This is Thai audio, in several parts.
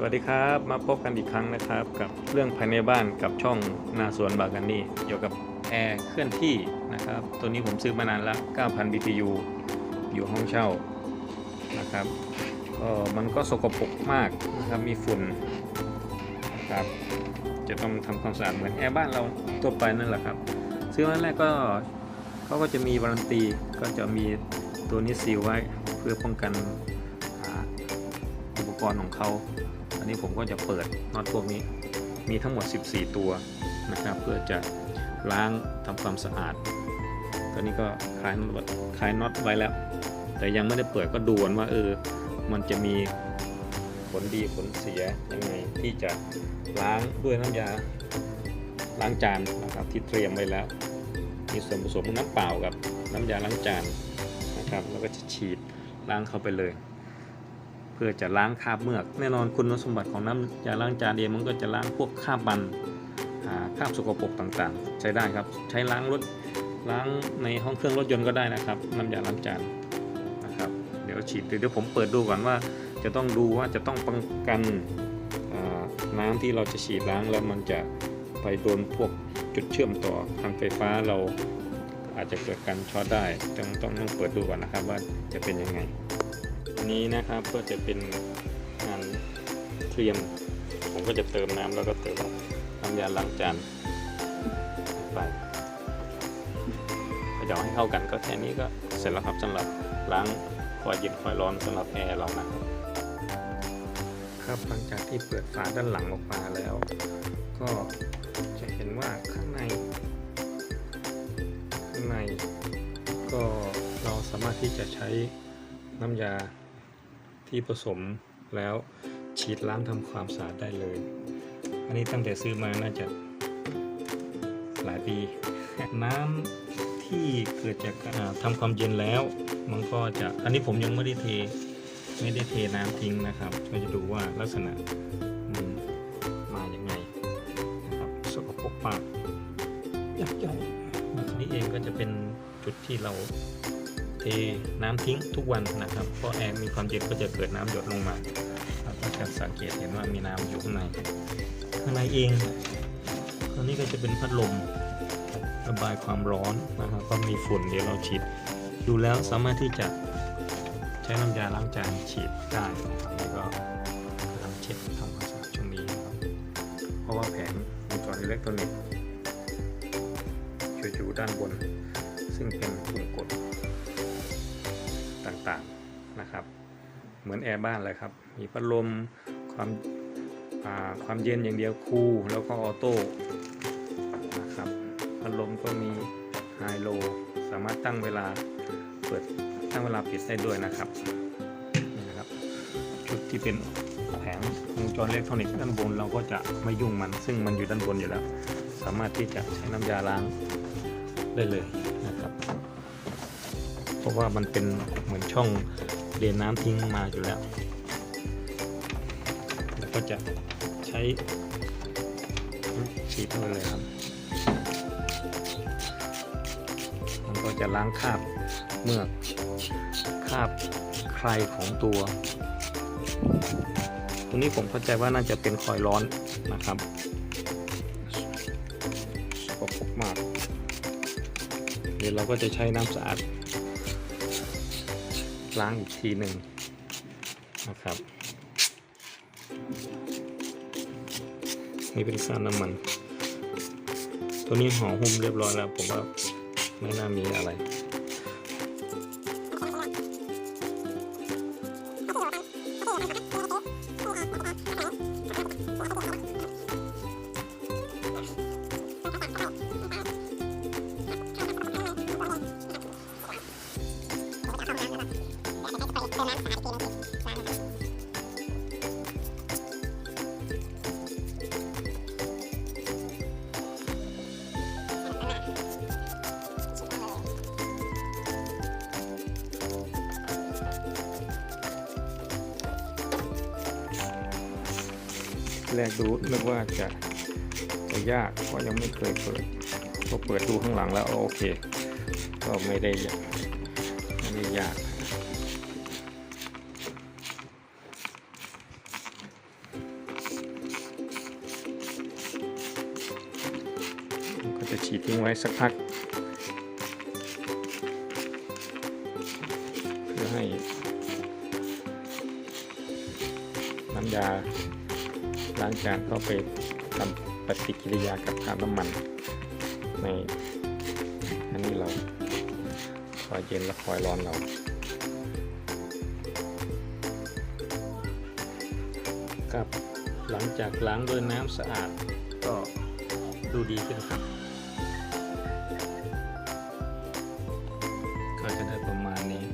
สวัสดีครับมาพบกันอีกครั้งนะครับ กับเรื่องภายในบ้านกับช่องนาสวนบากันนี่เกี่ยวกับแอร์เคลื่อนที่นะครับ ตัวนี้ผมซื้อมานานแล้ว9,000 BTU อยู่ห้องเช่านะครับก็มันก็สกปรกมากนะครับมีฝุ่นนะครับจะต้องทำความสะอาดเหมือนแอร์บ้านเราทั่วไปนั่นแหละครับ ซื้อมาแรกก็เขาก็จะมีวารันตีก็จะมีตัวนี้ซีลไว้เพื่อป้องกันอุปกรณ์ของเขา นี้ผมก็จะเปิดน็อตพวกนี้ มีทั้งหมด 14 ตัวนะครับ เพื่อจะล้างทำความสะอาด ตอนนี้ก็คลายน็อตคลายน็อตไว้แล้ว แต่ยังไม่ได้เปิดก็ดูนว่าเออ มันจะมีผลดีผลเสียยังไงที่จะล้างด้วยน้ำยาล้างจานนะครับที่เตรียมไว้แล้ว มีส่วนผสมน้ำเปล่ากับน้ำยาล้างจานนะครับ แล้วก็จะฉีดล้างเข้าไปเลย พื่อจะล้างคราบเมือก แน่นอนคุณสมบัติของน้ำยาล้างจานเองมันก็จะล้างพวกคราบมันคราบสกปรกต่างๆ ใช้ได้ครับ ใช้ล้างรถล้างในห้องเครื่องรถยนต์ก็ได้นะครับ น้ำยาล้างจานนะครับเดี๋ยวฉีดเดี๋ยวผมเปิดดูก่อนว่า จะต้องดูว่าจะต้องป้องกันน้ำที่เราจะฉีดล้างแล้วมันจะไปโดนพวกจุดเชื่อมต่อทางไฟฟ้าเราอาจจะเกิดการช็อตได้ต้องต้องต้องเปิดดูก่อนนะครับว่าจะเป็นยังไง นนี้นะครับก็จะเป็นงานเตรียม ผมก็จะเติมน้ำแล้วก็เติมน้ำยาล้างจานไปเขย่าให้เข้ากันก็แค่นี้ก็เสร็จแล้วครับสำหรับล้างคอยเย็นคอยร้อนสำหรับแอร์เรานะครับครับหลังจากที่เปิดฝาด้านหลังออกมาแล้ว ก็จะเห็นว่าข้างใน ข้างใน ก็เราสามารถที่จะใช้น้ำยา ที่ผสมแล้วฉีดล้างทำความสะอาดได้เลย อันนี้ตั้งแต่ซื้อมาน่าจะหลายปี น้ำที่เกิดจากการอ่าทำความเย็นแล้ว มันก็จะ อันนี้ผมยังไม่ได้เท ไม่ได้เทน้ำทิ้งนะครับก็จะดูว่าลักษณะมันมาอย่างไงนะครับสกปรกมากยักษ์ใหญ่นะครับนี่เองก็จะเป็นจุดที่เราเท น้ำทิ้งทุกวันนะครับ เพราะแอร์มีความเย็นก็จะเกิดน้ำหยดลงมาเราก็จะสังเกตเห็นว่ามีน้ำอยู่ข้างในข้างในเองตัวนี้ก็จะเป็นพัดลมระบายความร้อนนะครับก็มีฝุ่นเดี๋ยวเราฉีดดูแล้วสามารถที่จะใช้น้ำยาล้างจานฉีดได้นะครับนี่ก็กำเช็ดทำความสะอาดช่วงนี้นะครับเพราะว่าแผงวงจรณ์อิเล็กทรอนิกส์อยู่อยู่ด้านบน ซึ่งเป็นปุ่มกด ต่างๆนะครับ เหมือนแอร์บ้านเลยครับ มีพัดลมความาความเย็นอย่างเดียวคูลแล้วก็ออโต้นะครับพัดลมก็มีไฮโลสามารถตั้งเวลาเปิดตั้งเวลาปิดได้ด้วยนะครับนี่นะครับชุดที่เป็นแผงวงจรอิเล็กทรอนิกส์ด้านบนเราก็จะไม่ยุ่งมัน ซึ่งมันอยู่ด้านบนอยู่แล้ว สามารถที่จะใช้น้ำยาล้างได้เลย รับเพราะว่ามันเป็นเหมือนช่องเรียนน้ำทิ้งมาอยู่แล้วแล้วก็จะใช้ฉีดเข้าไปเลยครับ มันก็จะล้างคราบเมือกคราบใครของตัว ตรงนี้ผมเข้าใจว่าน่าจะเป็นคอยร้อนนะครับสกปรกมาก เดี๋ยวเราก็จะใช้น้ำสะอาด ล้างอีกทีหนึ่งนะครับ นี่เป็นสารน้ำมัน ตัวนี้ห่อหุ้มเรียบร้อยแล้ว ผมว่าไม่น่ามีอะไร แรกดูนึกว่าจะจะยากเพราะยังไม่เคยเปิดก็เปิดดูข้างหลังแล้วโอเค ก็ไม่ได้ไม่ได้ยากก็จะฉีดทิ้งไว้สักพักเพื่อให้น้ำยา ล้างจานเข้าไปทำปฏิกิริยากับคราบน้ำมันในอันนี้เราคอยเย็นและคอยร้อนเราครับหลังจากล้างด้วยน้ำสะอาดก็ดูดีขึ้นครับ ก็จะได้ประมาณนี้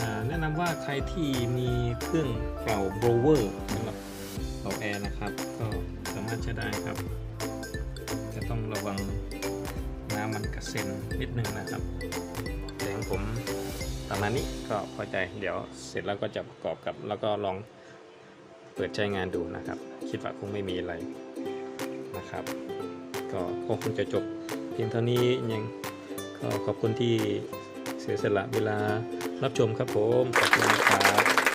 อ่าแนะนำว่าใครที่มีเครื่องเป่าโบรเวอร์สำหรับ เป่าแอร์นะครับ ก็สามารถใช้ได้ครับ จะต้องระวังน้ำมันกระเซ็นนิดนึงนะครับแต่ของผมประมาณนี้ก็พอใจเดี๋ยวเสร็จแล้วก็จะประกอบกับ แล้วก็ลองเปิดใช้งานดูนะครับ คิดว่าคงไม่มีอะไรนะครับ ก็คงจะจบเพียงเท่านี้ยังก็ขอบคุณที่เสียสละเวลารับชมครับผม ขอบคุณครับ